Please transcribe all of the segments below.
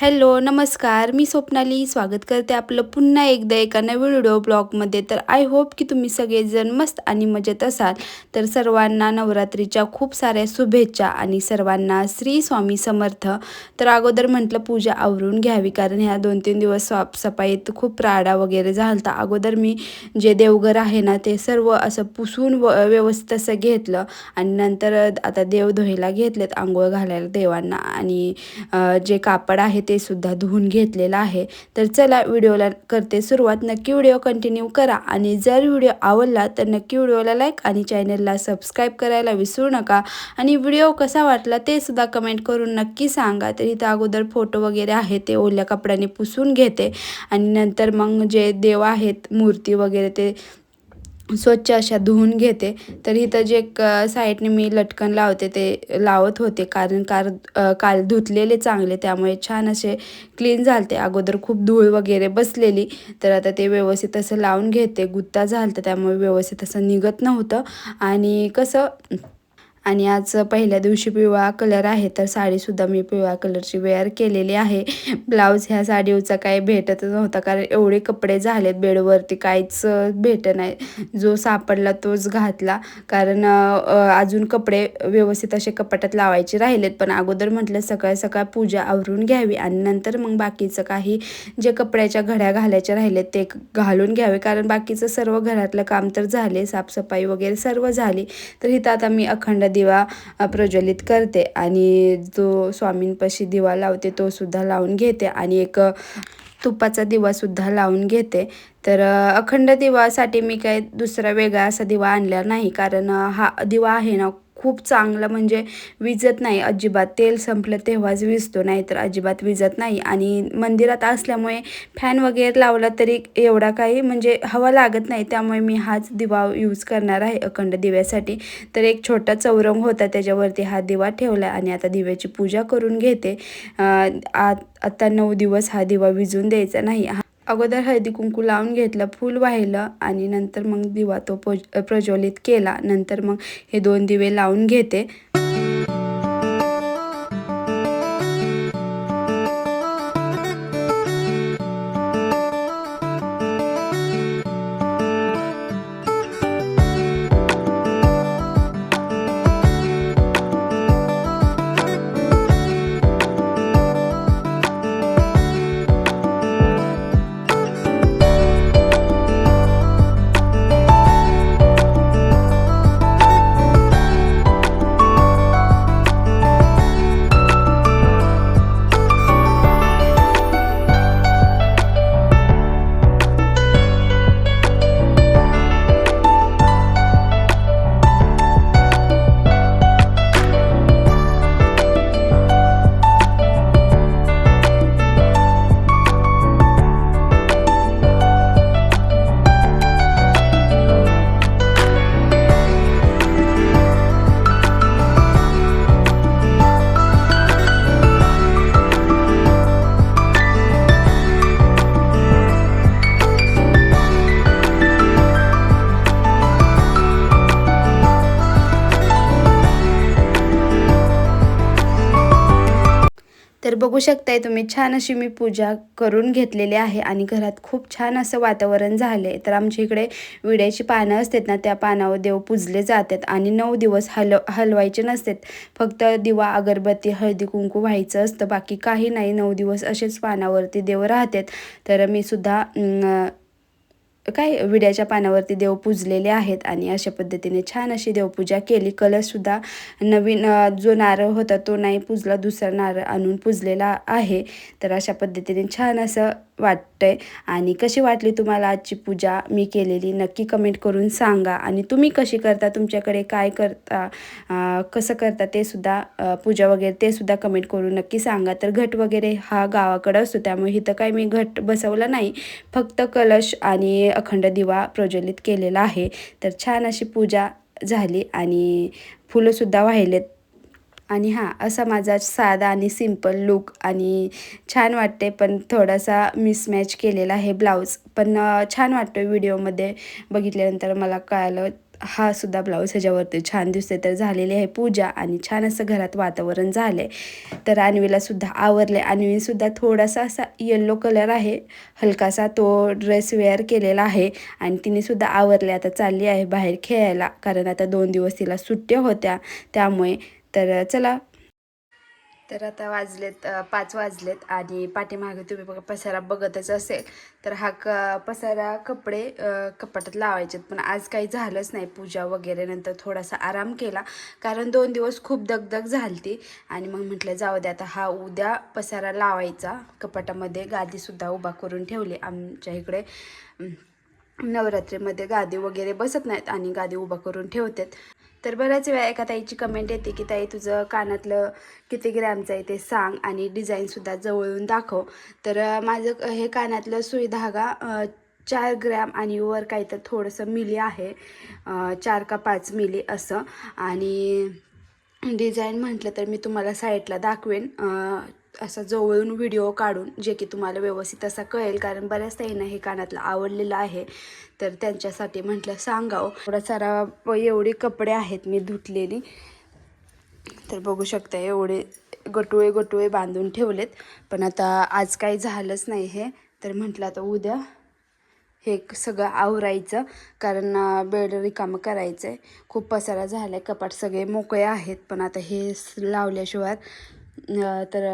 Hello नमस्कार. मी स्वप्नाली. स्वागत करते आपलं पुन्हा एकदा एका नवीन व्हिडिओ ब्लॉगमध्ये. तर आय होप की तुम्ही सगळेजण मस्त आणि मजेत असाल. तर सर्वांना नवरात्रीच्या खूप साऱ्या शुभेच्छा आणि सर्वांना श्री स्वामी समर्थ. तर अगोदर म्हटलं पूजा आवरून घ्यावी कारण ह्या दोन तीन दिवस साफसफाईत खूप राडा वगैरे झालता. अगोदर मी जे देवघर आहे ना ते सर्व असं पुसून व व्यवस्थित असं घेतलं आणि नंतर आता देव धुवायला घेतलेत आंघोळ घालायला देवांना. आणि जे कापड आहे ते सुद्धा धुवून घेतलेलं आहे. तर चला व्हिडिओला करते सुरुवात. नक्की व्हिडिओ कंटिन्यू करा आणि जर व्हिडिओ आवडला तर नक्की व्हिडिओला लाईक आणि चॅनलला सबस्क्राईब करायला विसरू नका. आणि व्हिडिओ कसा वाटला ते सुद्धा कमेंट करून नक्की सांगा. तर इथं अगोदर फोटो वगैरे आहे ते ओल्या कपड्याने पुसून घेते. आणि नंतर मग जे देव आहेत मूर्ती वगैरे ते स्वच्छ अशा धुवून घेते. तर इथं जे क साईडने मी लटकन लावते ते लावत होते. कारण कार काल धुतलेले चांगले त्यामुळे छान असे क्लीन झालते. अगोदर खूप धूळ वगैरे बसलेली तर आता ते व्यवस्थित असं लावून घेते. गुत्ता झालतं त्यामुळे व्यवस्थित असं निघत नव्हतं. आणि कसं आणि आज पहिल्या दिवशी पिवळा कलर आहे तर साडीसुद्धा मी पिवळ्या कलरची वेअर केलेली आहे. ब्लाऊज ह्या साडीचा काही भेटतच नव्हता कारण एवढे कपडे झालेत बेडवरती काहीच भेट नाही. जो सापडला तोच घातला कारण अजून कपडे व्यवस्थित असे कपाटात लावायचे राहिलेत. पण अगोदर म्हटलं सकाळ सकाळ पूजा आवरून घ्यावी आणि नंतर मग बाकीचं काही जे कपड्याच्या घड्या घालायच्या राहिलेत ते घालून घ्यावे. कारण बाकीचं सर्व घरातलं काम तर झाले साफसफाई वगैरे सर्व झाली. तर इथं आता मी अखंड दिवा प्रज्वलित करते आणि जो स्वामींपाशी दिवा लावते तो सुद्धा लावून घेते आणि एक तुपाचा दिवासुद्धा लावून घेते. तर अखंड दिवासाठी मी काय दुसरा वेगळा असा दिवा आणला नाही कारण हा दिवा आहे ना खूप चांगला म्हणजे विजत नाही अजिबात. तेल संपलं तेव्हाच विजतो नाही तर अजिबात विजत नाही. आणि मंदिरात असल्यामुळे फॅन वगैरे लावला तरी एवढा काही म्हणजे हवा लागत नाही. त्यामुळे मी हाच दिवा यूज करणार आहे अखंड दिव्यासाठी. तर एक छोटा चौरंग होता त्याच्यावरती हा दिवा ठेवला आणि आता दिव्याची पूजा करून घेते. आ- आता नऊ दिवस हा दिवा विजून द्यायचा नाही. हा अगोदर हळदी कुंकू लावून घेतलं फूल वाहिलं आणि नंतर मग दिवा तो प्रज्वलित केला. नंतर मग हे दोन दिवे लावून घेते. बघू शकताय तुम्ही छान अशी मी पूजा करून घेतलेली आहे आणि घरात खूप छान असं वातावरण झाले तर आमच्या इकडे विड्याची पानं असतात ना त्या पानावर देव पूजले जातात आणि नऊ दिवस हल हलवायचे नसतात. फक्त दिवा अगरबत्ती हळदी कुंकू व्हायचं असतं. बाकी काही नाही नऊ दिवस असेच पानावरती देव राहतात. तर मी सुद्धा काय विड्याच्या पानावरती देव पूजलेले आहेत आणि अशा पद्धतीने छान अशी देवपूजा केली. कलशसुद्धा नवीन जो नारळ होता तो नाही पूजला दुसरा नारळ आणून पूजलेला आहे. तर अशा पद्धतीने छान असं वाटतंय. आणि कशी वाटली तुम्हाला आजची पूजा? मी केलेली नक्की कमेंट करून सांगा. आणि तुम्ही कशी करता? तुमच्याकडे काय करता? कसं करता ते सुद्धा पूजा वगैरे ते सुद्धा कमेंट करून नक्की सांगा. तर घट वगैरे हा गावाकडं असतो. त्यामुळे इथं काही मी घट बसवला नाही. फक्त कलश आणि अखंड दिवा प्रज्वलित केलेला आहे. तर छान अशी पूजा झाली आणि फुलंसुद्धा वाहिलेत. आणि हां असा माझा साधा आणि सिंपल लुक आणि छान वाटते पण थोडासा मिसमॅच केलेला आहे ब्लाऊज पण छान वाटतो व्हिडिओमध्ये बघितल्यानंतर मला कळालं हा सुद्धा ब्लाऊज ह्याच्यावरती छान दिसते तर झालेली आहे पूजा आणि छान असं घरात वातावरण झालं आहे तर अन्वीला सुद्धा आवरले अन्वीसुद्धा थोडासा असा येल्लो कलर आहे. हलकासा तो ड्रेस वेअर केलेला आहे आणि तिने सुद्धा आवरले आता चालली आहे बाहेर खेळायला. कारण आता दोन दिवस तिला सुट्ट्या होत्या. त्यामुळे तर चला तर आता वाजलेत पाच वाजलेत आणि पाठीमागे तुम्ही बघा पसारा बघतच असेल. तर हा क पसारा कपडे कपाटात लावायचेत. पण आज काही झालंच नाही. पूजा वगैरे नंतर थोडासा आराम केला. कारण दोन दिवस खूप दगदग झालती. आणि मग म्हटलं जाऊ दे आता हा उद्या पसारा लावायचा. कपाटामध्ये गादीसुद्धा उभा करून ठेवली. आमच्या इकडे नवरात्रीमध्ये गादी वगैरे बसत नाहीत आणि गादी उभा करून ठेवतात. तर बऱ्याच वेळा एका ताईची कमेंट येते की ताई तुझं कानातलं किती ग्रॅमचं आहे ते सांग आणि डिझाईनसुद्धा जवळून दाखव. तर माझं क- हे कानातलं सुई धागा चार ग्रॅम आणि वर काही तर थोडंसं मिली आहे चार का पाच मिली असं. आणि डिझाईन म्हटलं तर मी तुम्हाला साईडला दाखवेन असा जवळून व्हिडिओ काढून जे की तुम्हाला व्यवस्थित असा कळेल कारण बऱ्याच ताईंना हे कानातलं आवडलेलं आहे. तर त्यांच्यासाठी म्हटलं सांगावं हो, थोडा सारा व एवढे कपडे आहेत मी धुतलेली. तर बघू शकता एवढे गटुळे गटुळे बांधून ठेवलेत. पण आता आज काही झालंच नाही हे. तर म्हटलं आता उद्या हे सगळं आवरायचं कारण बेड रिकामं करायचं आहे खूप पसारा झाला आहे कपाट सगळे मोकळे आहेत. पण आता हे लावल्याशिवाय तर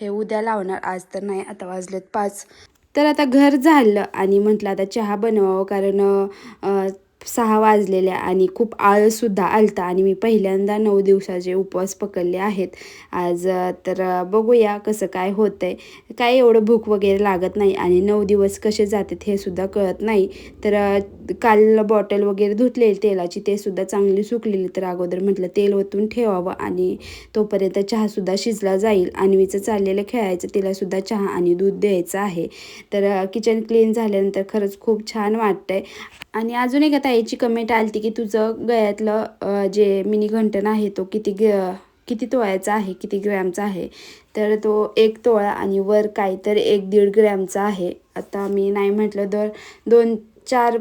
हे उद्या लावणार. आज तर नाही आता वाजलेत पाच. तर आता घर झालं आणि म्हटलं आता चहा बनवावं कारण सहा वाजलेल्या आणि खूप आळसुद्धा आलता. आणि मी पहिल्यांदा नऊ दिवसाचे उपवास पकडले आहेत. आज तर बघूया कसं काय होतं आहे काय एवढं भूक वगैरे लागत नाही आणि नऊ दिवस कसे जातात हे सुद्धा कळत नाही. तर काल बॉटल वगैरे धुतलेली तेलाची ते सुद्धा चांगली सुकलेली तर अगोदर म्हटलं तेल ओतून ठेवावं आणि तोपर्यंत चहासुद्धा शिजला जाईल. अन्वीचं चाललेलं खेळायचं तिलासुद्धा चहा आणि दूध द्यायचं आहे. तर किचन क्लीन झाल्यानंतर खरंच खूप छान वाटतंय. आणि अजून एका ताईची कमेंट आली की तुझं गळ्यातलं जे मिनी घंटण आहे तो किती ग किती तोळ्याचा आहे किती ग्रॅमचा आहे? तर तो एक तोळा आणि वर काय तर एक दीड ग्रॅमचा आहे. आता मी नाही म्हटलं तर दोन चार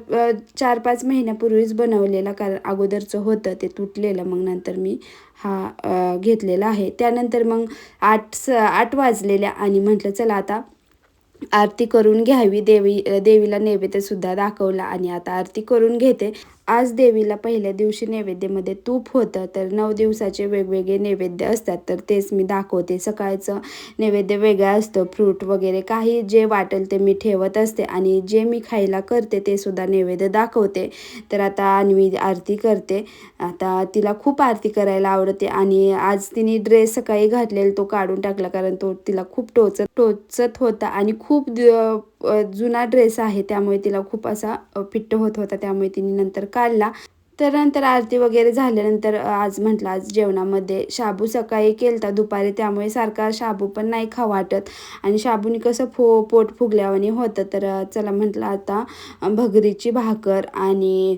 चार पाच महिन्यापूर्वीच बनवलेला कारण अगोदरचं होतं ते तुटलेलं. मग नंतर मी हा घेतलेला आहे. त्यानंतर मग आठ स आठ वाजलेल्या आणि म्हटलं चला आता आरती करून घ्यावी देवी देवीला नैवेद्यसुद्धा दाखवला आणि आता आरती करून घेते. आज देवीला पहिल्या दिवशी नैवेद्यामध्ये तूप होतं तर नऊ दिवसाचे वेगवेगळे नैवेद्य असतात तर तेच मी दाखवते. सकाळचं नैवेद्य वेगळं असतं फ्रूट वगैरे काही जे वाटेल ते मी ठेवत असते आणि जे मी खायला करते ते सुद्धा नैवेद्य दाखवते. तर आता अन्वी आरती करते. आता तिला खूप आरती करायला आवडते आणि आज तिने ड्रेस सकाळी घातलेला तो काढून टाकला कारण तो तिला खूप टोचत टोचत होता आणि खूप जुना ड्रेस आहे त्यामुळे तिला खूप असा फिट्ट होत होता त्यामुळे तिने नंतर काढला. तर नंतर आरती वगैरे झाल्यानंतर आज म्हटलं आज जेवणामध्ये शाबू सकाळी केलता दुपारी त्यामुळे सारखा शाबू पण नाही खा वाटत. आणि शाबूनी कसं फो पोट फुगल्यावानी होतं तर चला म्हटलं आता भगरीची भाकर आणि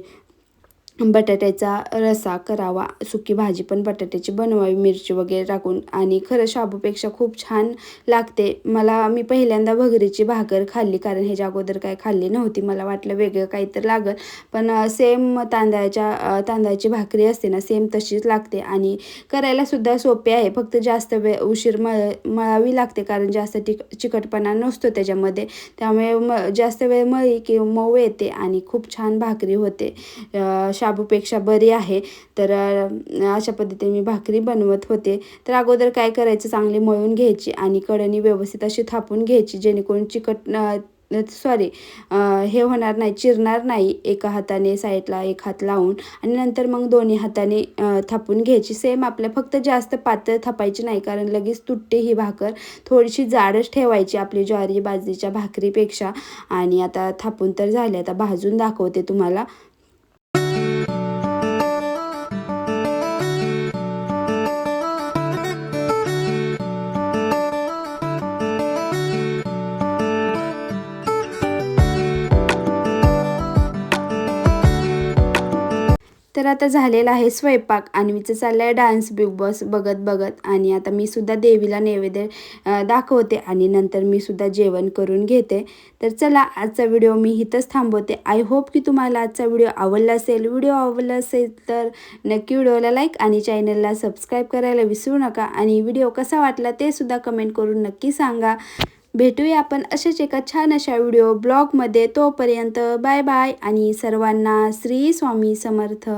बटाट्याचा रसा करावा. सुकी भाजी पण बटाट्याची बनवावी. मिरची वगैरे टाकून. आणि खरं शाबूपेक्षा खूप छान लागते. मला मी पहिल्यांदा भगरीची भाकर खाल्ली. कारण ह्याच्या अगोदर काय खाल्ली नव्हती. मला वाटलं वेगळं काही तर लागल. पण सेम तांदळाच्या तांदळाची भाकरी असते ना सेम तशीच लागते. आणि करायला सुद्धा सोपे आहे. फक्त जास्त वेळ उशीर मळ मळावी लागते. कारण जास्त टिक चिकटपणा नसतो त्याच्यामध्ये. त्यामुळे म जास्त वेळ मळी की मऊ येते. आणि खूप छान भाकरी होते. शा शाबूपेक्षा बरी आहे. तर अशा पद्धतीने मी भाकरी बनवत होते. तर अगोदर काय करायचं? चांगली मळून घ्यायची आणि कढणी व्यवस्थित अशी थापून घ्यायची जेणेकरून चिकट सॉरी हे होणार नाही चिरणार नाही एका हाताने साईडला एक हात लावून. आणि नंतर मग दोन्ही हाताने थापून घ्यायची. सेम आपल्या फक्त जास्त पातळ थापायची नाही कारण लगेच तुटते ही भाकर. थोडीशी जाडच ठेवायची आपली ज्वारी बाजरीच्या भाकरीपेक्षा. आणि आता थापून तर झाले. आता भाजून दाखवते तुम्हाला. तर आता झालेला आहे स्वयंपाक. अन्वीचं चाललं आहे डान्स बिग बॉस बघत बघत. आणि आता मी सुद्धा देवीला नैवेद्य दाखवते. आणि नंतर मी सुद्धा जेवण करून घेते. तर चला आजचा व्हिडिओ मी इथंच थांबवते. आय होप की तुम्हाला आजचा व्हिडिओ आवडला असेल. व्हिडिओ आवडला असेल तर नक्की व्हिडिओला लाईक आणि चॅनलला सबस्क्राईब करायला विसरू नका. आणि व्हिडिओ कसा वाटला ते सुद्धा कमेंट करून नक्की सांगा. भेटूया आपण अशाच एका छान अशा व्हिडिओ ब्लॉगमध्ये. तोपर्यंत बाय बाय आणि सर्वांना श्री स्वामी समर्थ.